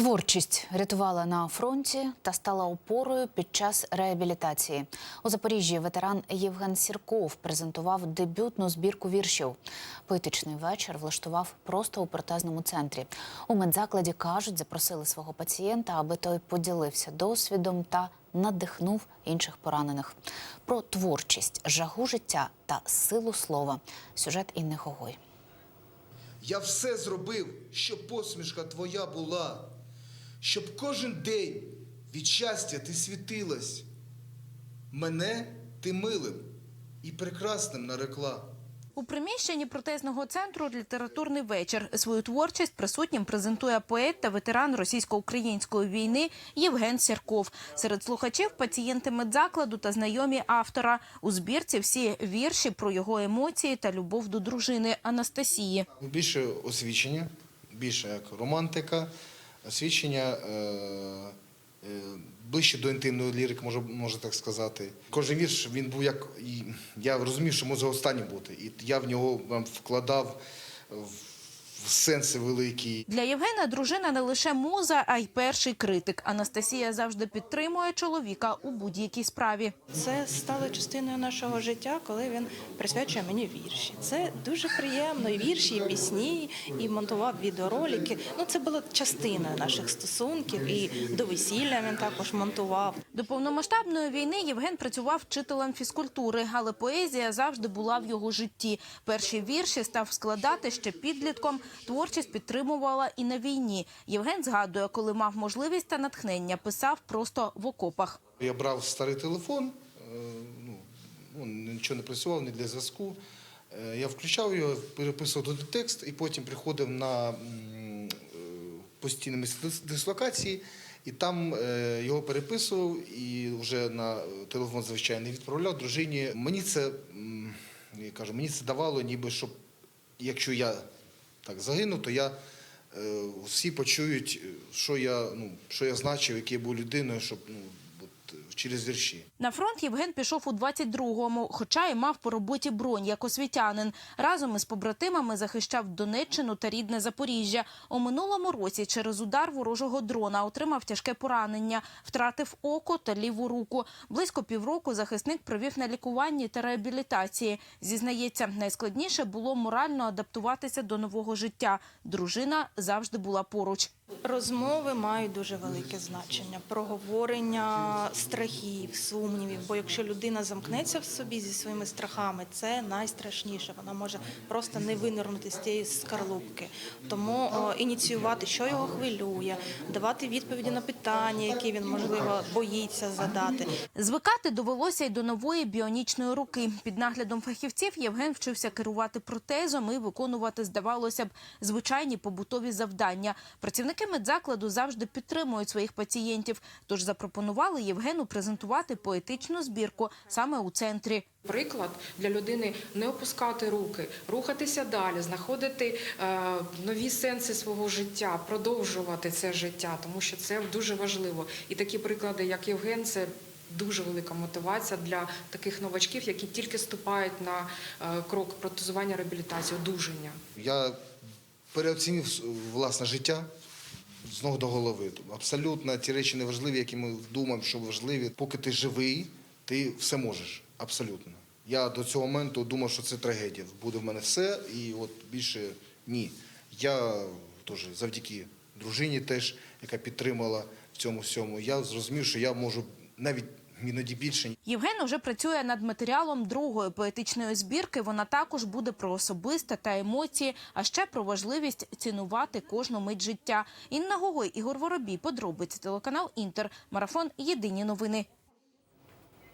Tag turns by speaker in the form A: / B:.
A: Творчість рятувала на фронті та стала опорою під час реабілітації. У Запоріжжі ветеран Євген Сірков презентував дебютну збірку віршів. Поетичний вечір влаштував просто у протезному центрі. У медзакладі кажуть, запросили свого пацієнта, аби той поділився досвідом та надихнув інших поранених. Про творчість, жагу життя та силу слова. Сюжет Інни Гогой.
B: Я все зробив, щоб посмішка твоя була, щоб кожен день від щастя ти світилась. Мене ти милим і прекрасним нарекла.
C: У приміщенні протезного центру літературний вечір свою творчість присутнім презентує поет та ветеран російсько-української війни Євген Сірков. Серед слухачів пацієнти медзакладу та знайомі автора. У збірці всі вірші про його емоції та любов до дружини Анастасії.
B: Більше освічення, більше як романтика, освічення е, е, ближче до інтимної лірики, може, може так сказати. Кожен вірш він був як. Я розумів, що може останній бути. І я в нього вкладав в сенси великі.
C: Для Євгена дружина не лише муза, а й перший критик. Анастасія завжди підтримує чоловіка у будь-якій справі.
D: Це стало частиною нашого життя, коли він присвячує мені вірші. Це дуже приємно. І вірші, і пісні, і монтував відеоролики. Ну це була частина наших стосунків. І до весілля він також монтував.
C: До повномасштабної війни Євген працював вчителем фізкультури, але поезія завжди була в його житті. Перші вірші став складати ще підлітком. Творчість підтримувала і на війні. Євген згадує, коли мав можливість та натхнення, писав просто в окопах.
B: Я брав старий телефон, е, ну, нічого не працював, не для зв'язку. Е, Я включав його, переписував туди текст і потім приходив на е, постійне місце дислокації, і там його переписував і вже на телефон, звичайно, відправляв дружині. Мені це, я кажу, мені це давало, ніби щоб якщо я так загину, то я. е, Всі почують, що я, ну, що я значив, який я був людиною, щоб ну, от, через вірші.
C: На фронт Євген пішов у 22-му, хоча й мав по роботі бронь як освітянин. Разом із побратимами захищав Донеччину та рідне Запоріжжя. У минулому році через удар ворожого дрона отримав тяжке поранення, втратив око та ліву руку. Близько півроку захисник провів на лікуванні та реабілітації. Зізнається, найскладніше було морально адаптуватися до нового життя. Дружина завжди була поруч.
D: Розмови мають дуже велике значення. Проговорення страхів, сумнівів. Бо якщо людина замкнеться в собі зі своїми страхами, це найстрашніше. Вона може просто не винирнути з цієї скарлупки. Тому ініціювати, що його хвилює, давати відповіді на питання, які він можливо боїться задати.
C: Звикати довелося й до нової біонічної руки. Під наглядом фахівців Євген вчився керувати протезом і виконувати, здавалося б, звичайні побутові завдання. Працівники медзакладу завжди підтримують своїх пацієнтів, тож запропонували Євгену презентувати поетичну збірку саме у центрі.
E: Приклад для людини не опускати руки, рухатися далі, знаходити е, нові сенси свого життя, продовжувати це життя, тому що це дуже важливо. І такі приклади, як Євген, це дуже велика мотивація для таких новачків, які тільки ступають на е, крок протезування реабілітації, одужання.
B: Я переоцінив власне життя з ног до голови. Абсолютно ті речі не важливі, які ми думаємо, що важливі. Поки ти живий, ти все можеш. Абсолютно. Я до цього моменту думав, що це трагедія. Буде в мене все, і от більше ні. Я теж завдяки дружині, теж, яка підтримала в цьому всьому, я зрозумів, що я можу навіть іноді більше.
C: Євген уже працює над матеріалом другої поетичної збірки. Вона також буде про особисте та емоції, а ще про важливість цінувати кожну мить життя. Інна Гогой, Ігор Воробій, подробиці телеканал Інтер. Марафон. Єдині новини.